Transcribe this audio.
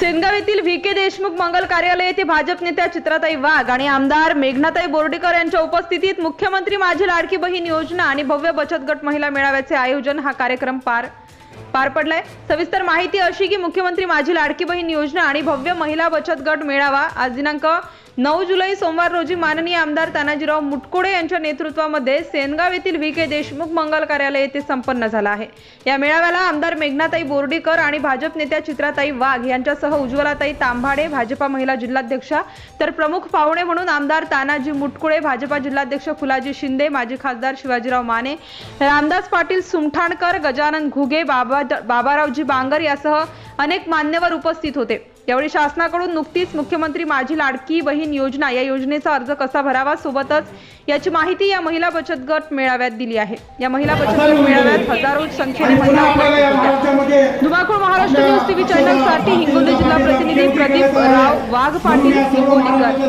सेनगाव येथील V K Deshmukh मंगल कार्यालय येथे भाजप नेत्या चित्राताई वाघ आणि आमदार मेघनाताई बोर्डीकर यांच्या उपस्थितीत मुख्यमंत्री माझी लाडकी बहीण योजना आणि भव्य बचत गट महिला मेळाव्याचे आयोजन हा कार्यक्रम पार पार पडलाय. सविस्तर माहिती अशी की मुख्यमंत्री माझी लाडकी बहीण योजना आणि भव्य महिला बचत गट मेळावा आज दिनांक नऊ जुलै सोमवार रोजी माननीय आमदार तानाजीराव मुटकुळे यांच्या नेतृत्वामध्ये सेनगाव येथील व्ही के देशमुख मंगल कार्यालय येथे संपन्न झाला आहे. या मेळाव्याला आमदार मेघनाताई बोर्डीकर आणि भाजप नेत्या चित्राताई वाघ यांच्यासह उज्ज्वलाताई तांभाडे भाजपा महिला जिल्हाध्यक्षा तर प्रमुख पाहुणे म्हणून आमदार तानाजी मुटकुळे भाजपा जिल्हाध्यक्ष फुलाजी शिंदे माजी खासदार शिवाजीराव माने रामदास पाटील सुमठाणकर गजानन घुगे बाबा बाबारावजी बांगर यासह अनेक मान्यवर उपस्थित होते. यावेळी शासनाकडून नुकतीच मुख्यमंत्री माझी लाडकी बहीण योजना या योजनेचा अर्ज कसा भरावा सोबतच याची माहिती या महिला बचत गट मेळाव्यात दिली आहे. या महिला बचत गट मेळाव्यात हजारो संख्येने महिला धुमाकूळ महाराष्ट्र न्यूज टीव्ही चॅनलसाठी हिंगोली जिल्हा प्रतिनिधी प्रदीप राव वाघ पाटील हिंगोलीकर